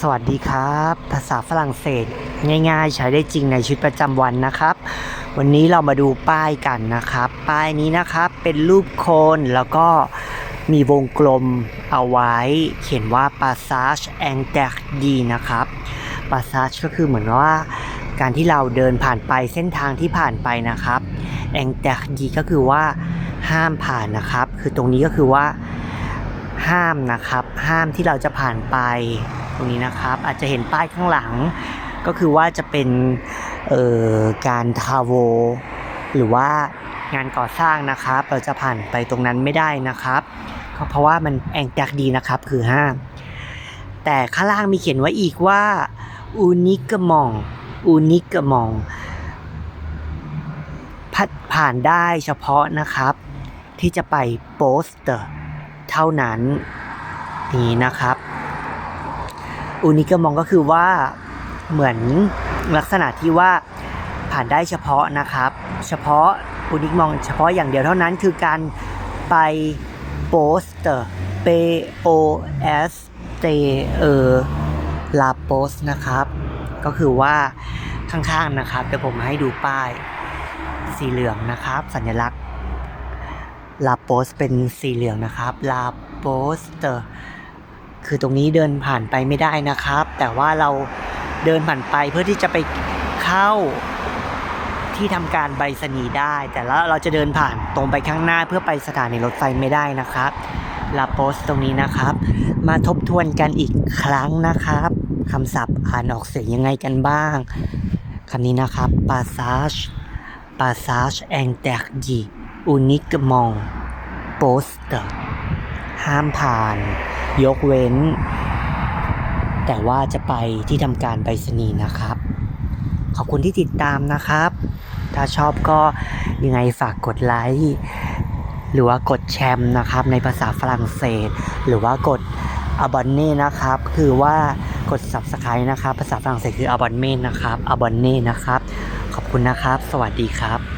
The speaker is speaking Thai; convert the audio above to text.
สวัสดีครับ ภาษาฝรั่งเศส ง่ายๆ ใช้ได้จริงในชีวิตประจำวันนะครับ วันนี้เรามาดูป้ายกันนะครับ ป้ายนี้นะครับเป็นรูปโคนแล้วก็มีวงกลมเอาไว้ เขียนว่า passage interdit นะครับ passage ก็คือเหมือนว่าการที่เราเดินผ่านไปเส้นทางที่ผ่านไปนะครับ interdit ก็คือว่าห้ามผ่านนะครับ คือตรงนี้ก็คือว่าห้ามนะครับ ห้ามที่เราจะผ่านไป ตรงนี้นะครับอาจจะเห็นป้ายข้างหลัง ก็คือว่าจะเป็นการทาโวหรือว่างานก่อสร้างนะครับ เราจะผ่านไปตรงนั้นไม่ได้นะครับก็เพราะว่ามันแองแจกดีนะครับคือห้ามแต่ข้างล่างมีเขียนไว้อีกว่าอูนิกมองอูนิกมองผ่านได้เฉพาะนะครับ ที่จะไปโปสเตอร์เท่านั้นนี้นะครับ อุนิกมองก็คือว่าเหมือนลักษณะที่ว่าผ่านได้เฉพาะนะครับ เฉพาะอุนิกมองเฉพาะอย่างเดียวเท่านั้นคือการไปโปสเตอร์ P O S T E R ลาโปสนะครับ ก็คือว่าข้างๆนะครับเดี๋ยวผมให้ดูป้ายสีเหลืองนะครับ สัญลักษณ์ลาโปสเป็นสีเหลืองนะครับลาโปสเตอร์ คือตรงนี้เดินผ่านไปไม่ได้นะครับ แต่ว่าเราเดินผ่านไปเพื่อที่จะไปเข้าที่ทำการใบสนีได้ แต่แล้วเราจะเดินผ่านตรงไปข้างหน้าเพื่อไปสถานีรถไฟไม่ได้นะครับลาโปสตรงนี้นะครับ มาทบทวนกันอีกครั้งนะครับคำศัพท์อ่านออกเสียงยังไงกันบ้างคำนี้นะครับ passage passage interdit uniquement poste ห้ามผ่าน ยกเว้น แต่ว่าจะไปที่ทำการไปรษณีย์นะครับ ขอบคุณที่ติดตามนะครับ ถ้าชอบก็ยังไงฝากกดไลค์หรือว่ากดแชมป์นะครับ ในภาษาฝรั่งเศส หรือว่ากด abonne นะครับ คือว่ากด subscribe นะครับ ภาษาฝรั่งเศสคือ abonne นะครับ abonne นะครับ ขอบคุณนะครับ สวัสดีครับ